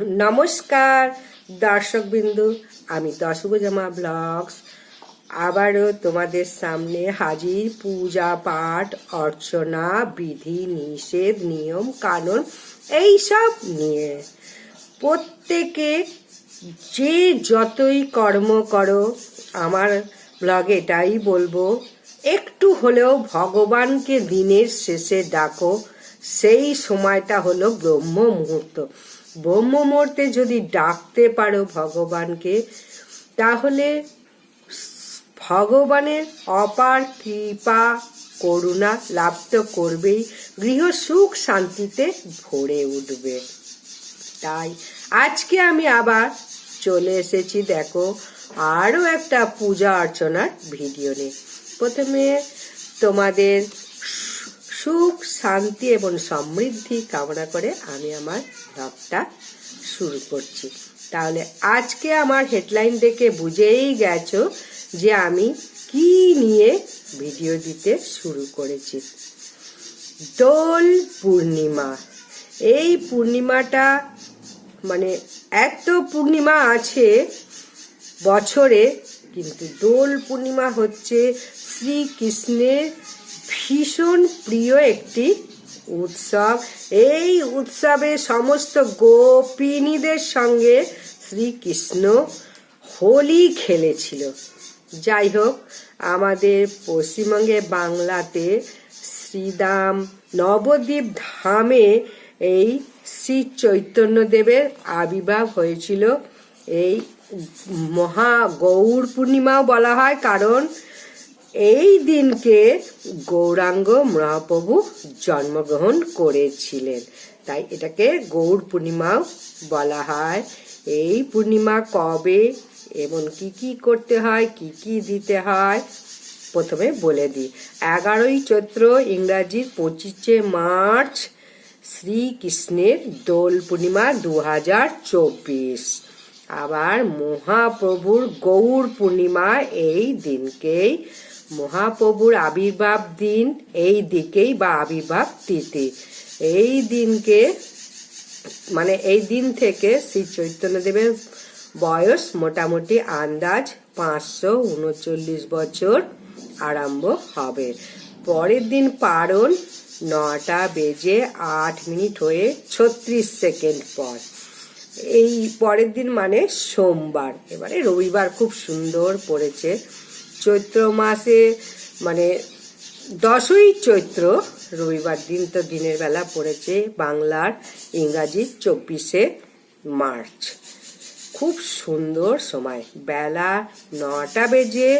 নমস্কার, দর্শকবিন্দু, আমি দশভুজামা ব্লগস। আবারও তোমাদের সামনে হাজির পূজা পাঠ, অর্চনা, বিধি, নিষেধ, নিয়ম, কানুন এইসব নিয়ে। প্রত্যেকে যে যতই কর্ম করো, আমার ব্লগে এটাই বলব, একটু হলেও ভগবানকে দিনের শেষে ডাকো, সেই সময়টা হলো ব্রহ্ম মুহূর্ত ব্রহ্ম মুহূর্তে যদি ডাকতে পারো ভগবানকে, তাহলে ভগবানের অপার কৃপা, করুণা লাভ তো করবেই, গৃহ সুখ শান্তিতে ভরে উঠবে। তাই আজকে আমি আবার চলে এসেছি, দেখো, আরও একটা পূজা অর্চনার ভিডিও নিয়ে। প্রথমে তোমাদের সুখ, শান্তি এবং সমৃদ্ধি কামনা করে আমি আমার ব্লগটা শুরু করছি। তাহলে আজকে আমার হেডলাইন দেখে বুঝেই গেছো যে আমি কি নিয়ে ভিডিও দিতে শুরু করেছি। দোল পূর্ণিমা। এই পূর্ণিমাটা মানে এত পূর্ণিমা আছে বছরে, কিন্তু দোল পূর্ণিমা হচ্ছে শ্রীকৃষ্ণের ভীষণ প্রিয় একটি উৎসব। এই উৎসবে সমস্ত গোপিনীদের সঙ্গে শ্রীকৃষ্ণ হোলি খেলেছিল। যাই হোক, আমাদের পশ্চিমবঙ্গে বাংলাতে শ্রীদাম নবদ্বীপ ধামে এই শ্রী চৈতন্যদেবের আবির্ভাব হয়েছিল। এই মহা গৌর পূর্ণিমাও বলা হয়, কারণ এই দিনকে গৌরাঙ্গ মহাপ্রভু জন্মগ্রহণ করেছিলেন। তাই এটাকে গৌর পূর্ণিমাও বলা হয়। এই পূর্ণিমা কবে, এবং কি কি করতে হয়, কি কি দিতে হয়, প্রথমে বলে দিই। এগারোই চৈত্র ইংরাজির পঁচিশে মার্চ শ্রীকৃষ্ণের দোল পূর্ণিমা দু হাজার চব্বিশ। আবার মহাপ্রভুর গৌর পূর্ণিমা এই দিনকেই মহাপ্রভুর আবির্ভাব দিন এই দিকেই বা আবির্ভাব তিথি। এই দিনকে মানে এই দিন থেকে শ্রী চৈতন্যদেবের বয়স মোটামুটি আন্দাজ পাঁচশো উনচল্লিশ বছর আরম্ভ হবে। পরের দিন পারণ নটা বেজে আট মিনিট হয়ে ছত্রিশ সেকেন্ড পর। এই পরের দিন মানে সোমবার। এবারে রবিবার খুব সুন্দর পড়েছে। চৈত্র মাসে মানে দশই চৈত্র রবিবার দিন তো দিনের বেলা পড়েছে বাংলার ইংরাজি চব্বিশে মার্চ। খুব সুন্দর সময়। বেলা নটা বেজে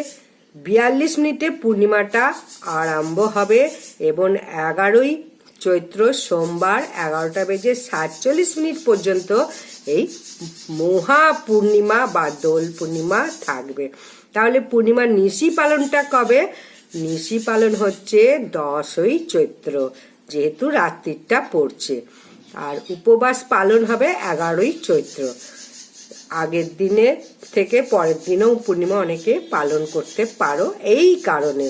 বিয়াল্লিশ মিনিটে পূর্ণিমাটা আরম্ভ হবে এবং এগারোই চৈত্র সোমবার এগারোটা বেজে সাতচল্লিশ মিনিট পর্যন্ত এই মহা পূর্ণিমা বা দোল পূর্ণিমা থাকবে। তাহলে পূর্ণিমার নিশি পালনটা কবে? নিশি পালন হচ্ছে দশই চৈত্র, যেহেতু রাত্রিটা পড়ছে। আর উপবাস পালন হবে এগারোই চৈত্র। আগের দিনে থেকে পরের দিনেও পূর্ণিমা অনেকে পালন করতে পারো এই কারণে।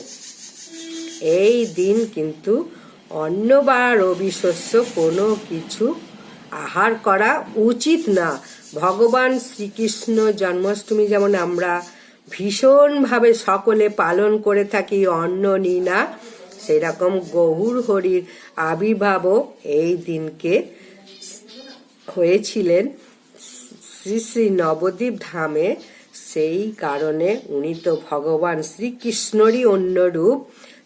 এই দিন কিন্তু অন্ন বা রবি শস্য কোনো কিছু আহার করা উচিত না। ভগবান শ্রীকৃষ্ণ জন্মাষ্টমী যেমন আমরা ভীষণভাবে সকলে পালন করে থাকি অন্ন নিই না সেরকম গৌর হরির আবির্ভাবও এই দিনকে হয়েছিলেন। শ্রী শ্রী নবদ্বীপ ধামে সেই কারণে উনি তো ভগবান শ্রীকৃষ্ণরই অন্য রূপ।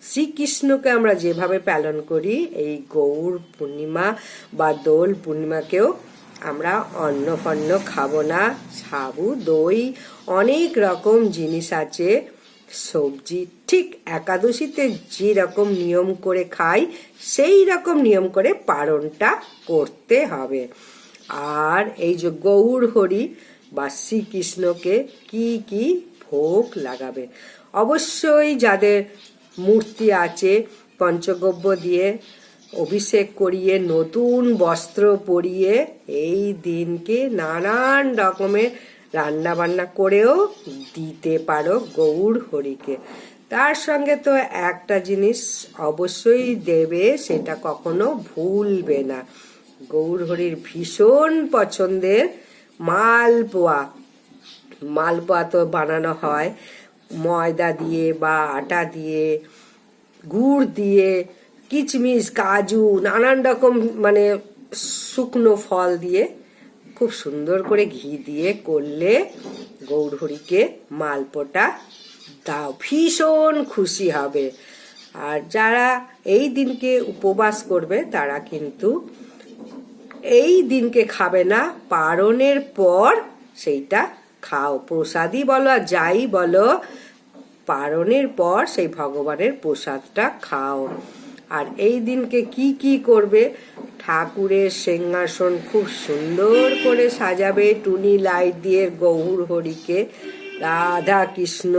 শ্রীকৃষ্ণকে আমরা যেভাবে পালন করি, এই গৌর পূর্ণিমা বা দোল পূর্ণিমাকেও আমরা অন্ন ফন্ন খাব না, সাবু, দই, অনেক রকম জিনিস আছে। সবজি ঠিক একাদশীতে যেরকম নিয়ম করে খাই, সেই রকম নিয়ম করে পালনটা করতে হবে। আর এই যে গৌর হরি বা শ্রীকৃষ্ণকে কি কি ভোগ লাগাবে? অবশ্যই যাদের মূর্তি আছে, পঞ্চগব্য দিয়ে অভিষেক করিয়ে, নতুন বস্ত্র পরিয়ে এই দিনকে নানান রকমের রান্না বান্না করেও দিতে পারো গৌর হরিকে। তার সঙ্গে তো একটা জিনিস অবশ্যই দেবে, সেটা কখনো ভুলবে না। গৌরহরির ভীষণ পছন্দের মালপোয়া। মালপোয়া তো বানানো হয়, ময়দা দিয়ে বা আটা দিয়ে, গুড় দিয়ে কিচমিচ, কাজু, নানান রকম মানে শুকনো ফল দিয়ে খুব সুন্দর করে ঘি দিয়ে করলে গৌরহরিকে মালপোটা দাও। ভীষণ খুশি হবে। আর যারা এই দিনকে উপবাস করবে, তারা কিন্তু এই দিনকে খাবে না পারণের পর সেইটা খাও। প্রসাদই বলো আর যাই বলো পারণের পর সেই ভগবানের প্রসাদটা খাও। আর এই দিনকে কি কি করবে? ঠাকুরের সিংহাসন খুব সুন্দর করে সাজাবে, টুনি লাইট দিয়ে গৌর হরিকে, রাধা কৃষ্ণ।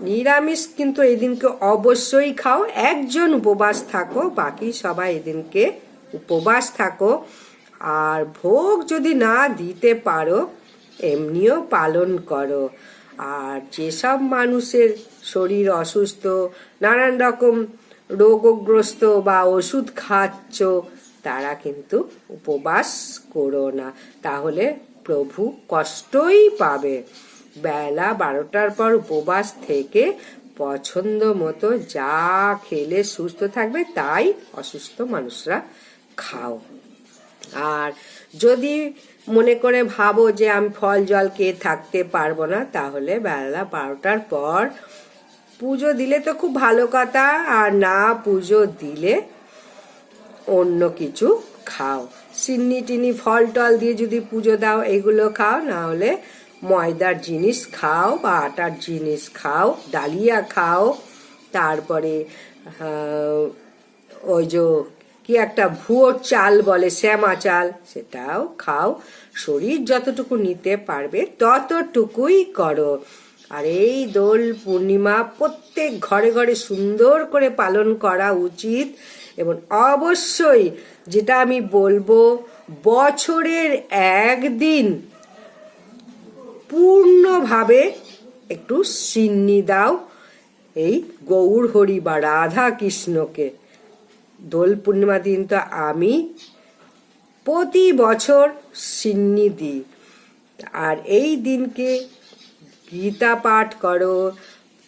নিরামিষ কিন্তু এই দিনকে অবশ্যই খাও, একজন উপবাস থাকো, বাকি সবাই এদিনকে উপবাস থাকো। আর ভোগ যদি না দিতে পারো, এমনিও পালন করো। আর যেসব মানুষের শরীর অসুস্থ, নানান রকম রোগগ্রস্ত বা ওষুধ খাচ্ছ, তারা কিন্তু উপবাস করো না। তাহলে প্রভু কষ্টই পাবে। বেলা বারোটার পর উপবাস থেকে পছন্দ মতো যা খেলে সুস্থ থাকবে, তাই অসুস্থ মানুষরা খাও। আর যদি মনে করে ভাবো যে আমি ফল জল খেয়ে থাকতে পারব না, তাহলে বেলা বারোটার পর পুজো দিলে তো খুব ভালো কথা, আর না পুজো দিলে অন্য কিছু খাও। সিন্নি টিনি ফল টল দিয়ে যদি পুজো দাও, এগুলো খাও, না হলে ময়দার জিনিস খাও বা আটার জিনিস খাও, ডালিয়া খাও। তারপরে ওই যে কি একটা ভুয়োর চাল বলে, শ্যামা চাল, সেটাও খাও। শরীর যতটুকু নিতে পারবে, ততটুকুই করো। আর এই দোল পূর্ণিমা প্রত্যেক ঘরে ঘরে সুন্দর করে পালন করা উচিত এবং অবশ্যই যেটা আমি বলব, বছরের একদিন পূর্ণভাবে একটু সিন্নি দাও এই গৌর হরি বা রাধা কৃষ্ণকে দোল পূর্ণিমা দিন তো আমি প্রতি বছর সিন্নি দিই। আর এই দিনকে গীতা পাঠ করো,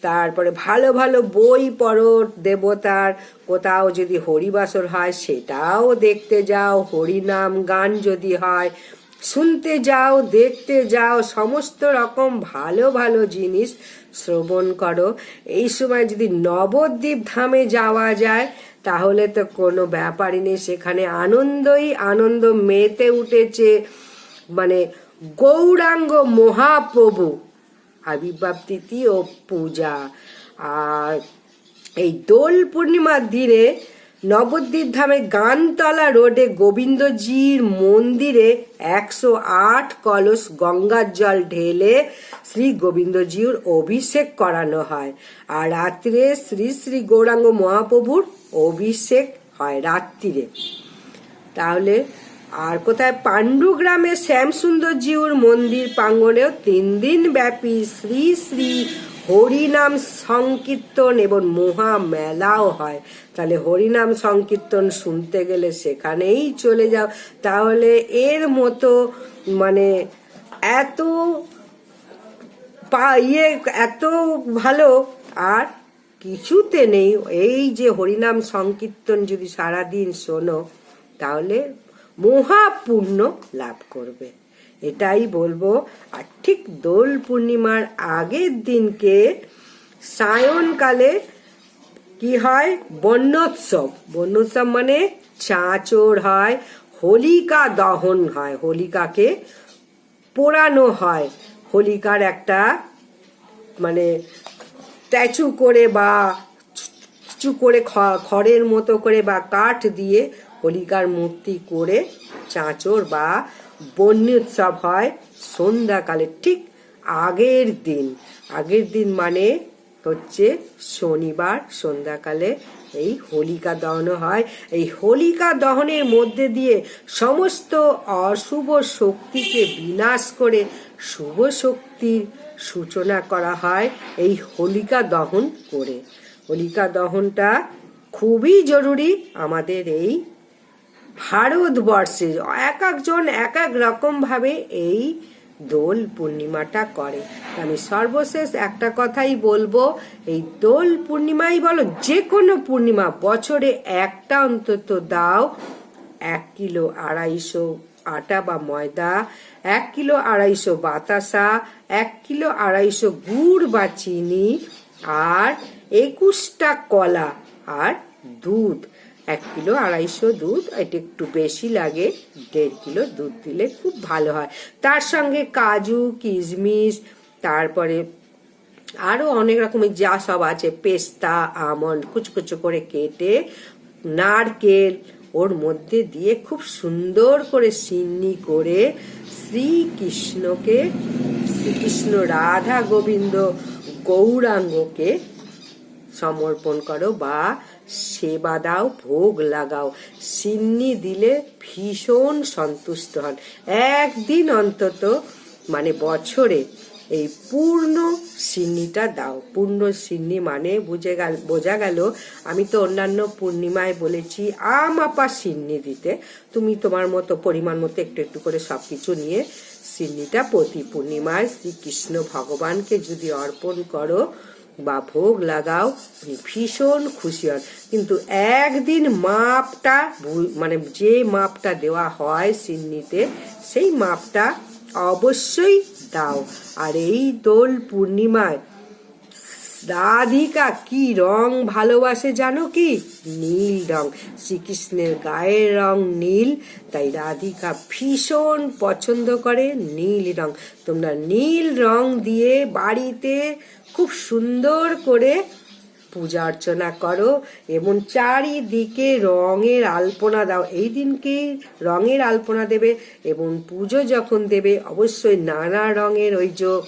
তারপরে ভালো ভালো বই পড়ো দেবতার। কোথাও যদি হরিবাসর হয়, সেটাও দেখতে যাও, হরিনাম গান যদি হয়, শুনতে যাও, দেখতে যাও, সমস্ত রকম ভালো ভালো জিনিস শ্রবণ করো। এই সময় যদি নবদ্বীপ ধামে যাওয়া যায়, তাহলে তো কোনো ব্যাপারই নেই, সেখানে আনন্দই আনন্দ মেতে উঠেছে। মানে গৌরাঙ্গ মহাপ্রভু আবির্ভাব তিথি ও পূজা। আর এই দোল পূর্ণিমার দিনে নবদ্বীপ ধামে গানতলা রোডে গোবিন্দজির মন্দিরে একশো আট কলস গঙ্গার জল ঢেলে শ্রী গোবিন্দজির অভিষেক করানো হয়। আর রাত্রে শ্রী শ্রী গৌরাঙ্গ মহাপ্রভুর অভিষেক হয় রাত্রিরে। তাহলে আর কোথায়? পাণ্ডু পাণ্ডুগ্রামে শ্যামসুন্দরজিউর মন্দির প্রাঙ্গণেও তিন দিন ব্যাপী শ্রী শ্রী হরিনাম সংকীর্তন এবং মহা মেলাও হয়। তাহলে হরিনাম সংকীর্তন শুনতে গেলে সেখানেই চলে যাও। তাহলে এর মতো মানে এত পা ইয়ে এত ভালো আর কিছুতে নেই। এই যে হরিনাম সংকীর্তন যদি সারাদিন শোনো, তাহলে মহাপুণ্য লাভ করবে। এটাই বলব। আর ঠিক দোল পূর্ণিমার আগের দিনকে সায়নকালে কি হয়? বন্যোৎসব বন্যোৎসব মানে চাঁচড় হয়, হোলিকা দহন হয়। হোলিকাকে পোড়ানো হয়। হোলিকার একটা মানে স্ট্যাচু করে বা কিছু করে খড়ের মতো করে বা কাঠ দিয়ে হোলিকার মূর্তি করে চাঁচর বা বন্যী উৎসব হয় সন্ধ্যাকালে, ঠিক আগের দিন। আগের দিন মানে হচ্ছে শনিবার, সন্ধ্যাকালে এই হোলিকা দহন হয়। এই হোলিকা দহনের মধ্যে দিয়ে সমস্ত অশুভ শক্তিকে বিনাশ করে শুভ শক্তির সূচনা করা হয় এই হোলিকা দহন করে। হোলিকা দহনটা খুবই জরুরি আমাদের এই ভারতবর্ষে এক একজন এক এক রকম ভাবে এই দোল পূর্ণিমাটা করে। আমি সর্বশেষ একটা কথাই বলব, এই দোল পূর্ণিমাই বলো যে কোনো পূর্ণিমা বছরে একটা অন্তত দাও, এক কিলো আড়াইশো আটা বা ময়দা, এক কিলো আড়াইশো বাতাসা, এক কিলো আড়াইশো গুড় বা চিনি, আর একুশটা কলা আর দুধ। এক কিলো আড়াইশো দুধ, এটা একটু বেশি লাগে, দেড় কিলো দুধ দিলে খুব ভালো হয়। তার সঙ্গে কাজু, কিশমিশ, তারপরে আরও অনেক রকমের যা সব আছে, পেস্তা, আমন্ড, কুচো কুচো করে কেটে নারকেল, ওর মধ্যে দিয়ে খুব সুন্দর করে সিন্নি করে শ্রীকৃষ্ণকে, শ্রীকৃষ্ণ রাধা গোবিন্দ গৌরাঙ্গকে সমর্পণ করো বা সেবা দাও, ভোগ লাগাও। সিন্নি দিলে ভীষণ সন্তুষ্ট হন। একদিন অন্তত মানে বছরে, এই পূর্ণ সিন্নিটা দাও। পূর্ণ সিন্নি মানে বুঝে গেল, বোঝা গেল, আমি তো অন্যান্য পূর্ণিমায় বলেছি আমাপা সিন্নি দিতে। তুমি তোমার মতো, পরিমাণ মতো একটু একটু করে সবকিছু নিয়ে সিন্নিটা প্রতি পূর্ণিমায় শ্রীকৃষ্ণ ভগবানকে যদি অর্পণ করো বা ভোগ লাগাও উনি ভীষণ খুশি হন কিন্তু একদিন মাপটা মানে যে মাপটা দেওয়া হয় সিন্নিতে, সেই মাপটা অবশ্যই দাও। আর এই দোল পূর্ণিমায় রাধিকা কি রং ভালোবাসে জানো কি? নীল রং। শ্রীকৃষ্ণের গায়ের রং নীল, তাই রাধিকা ভীষণ পছন্দ করে নীল রং। তোমরা নীল রং দিয়ে বাড়িতে খুব সুন্দর করে পূজা অর্চনা করো। এবং চারিদিকে রঙের আলপনা দাও। এই দিনকে রঙের আলপনা দেবে এবং পুজো যখন দেবে, অবশ্যই নানা রঙের ওই যে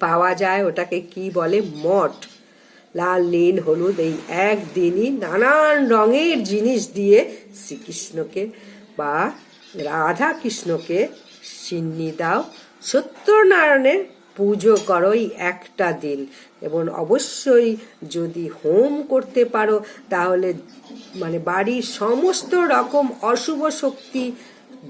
পাওয়া যায়, ওটাকে কি বলে? মঠ। লাল, নীল, হলুদ, এই একদিনই নানান রঙের জিনিস দিয়ে শ্রীকৃষ্ণকে বা রাধা কৃষ্ণকে সিন্নি দাও। সত্যনারায়ণের পুজো করো এই একটা দিন। এবং অবশ্যই যদি হোম করতে পারো, তাহলে মানে বাড়ির সমস্ত রকম অশুভ শক্তি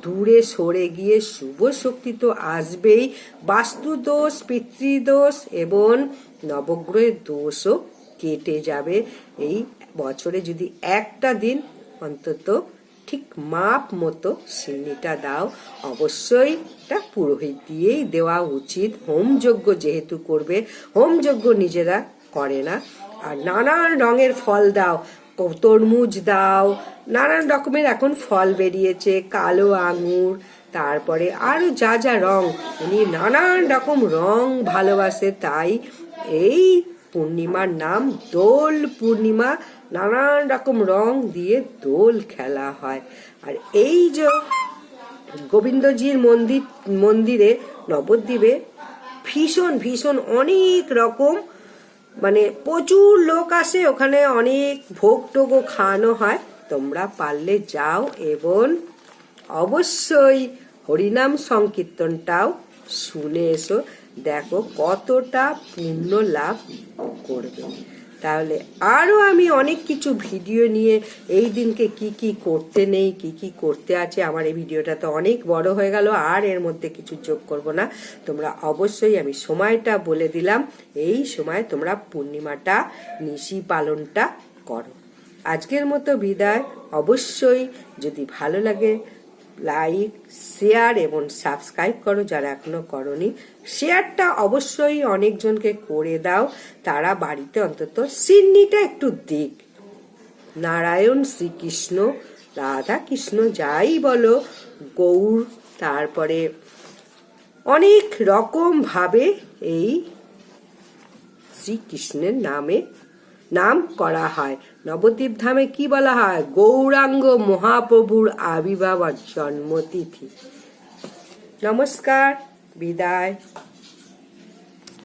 দূরে সরে গিয়ে শুভ শক্তি তো আসবেই। বাস্তুদোষ, পিতৃদোষ এবং নবগ্রহের দোষও কেটে যাবে। এই বছরে যদি একটা দিন অন্তত ঠিক মাপ মতো সিন্নিটা দাও। অবশ্যই এটা পুরোহিত দিয়েই দেওয়া উচিত। হোমযজ্ঞ যেহেতু করবে হোমযজ্ঞ নিজেরা করে না। আর নানান রঙের ফল দাও তরমুজ দাও, নানান রকমের এখন ফল বেরিয়েছে, কালো আঙুর, তারপরে আরও যা যা রং, উনি নানান রকম রং ভালোবাসে, তাই এই পূর্ণিমার নাম দোল পূর্ণিমা। নানান রকম রং দিয়ে দোল খেলা হয়। আর এই যে গোবিন্দজির মন্দির, মন্দিরে নবদ্বীপে ভীষণ ভীষণ অনেক রকম মানে প্রচুর লোক আসে। ওখানে অনেক ভোগ টোগও খাওয়ানো হয়। তোমরা পারলে যাও এবং অবশ্যই হরিনাম সংকীর্তনটাও শুনে এসো। দেখো কতটা পুণ্য লাভ করবে। তাহলে আরও আমি অনেক কিছু ভিডিও নিয়ে এই দিনকে কি কি করতে নেই, কি কি করতে আছে, আমার এই ভিডিওটা তো অনেক বড় হয়ে গেল, আর এর মধ্যে কিছু যোগ করব না। তোমরা অবশ্যই আমি সময়টা বলে দিলাম, এই সময় তোমরা পূর্ণিমাটা, নিশি পালনটা করো। আজকের মতো বিদায়। অবশ্যই যদি ভালো লাগে লাইক, শেয়ার এবং সাবস্ক্রাইব করো যারা এখনও করনি। শেয়ারটা অবশ্যই অনেকজনকে করে দাও। তারা বাড়িতে অন্তত সিন্নিটা একটু দিক। নারায়ণ শ্রীকৃষ্ণ রাধা কৃষ্ণ যাই বলো, গৌর, তারপরে অনেক রকম ভাবে এই শ্রীকৃষ্ণের নামে নাম করা হয়। নবদ্বীপ ধামে কি বলা হয়? গৌরাঙ্গ মহাপ্রভুর আবির্ভাব জন্মতিথি। নমস্কার বিদায়।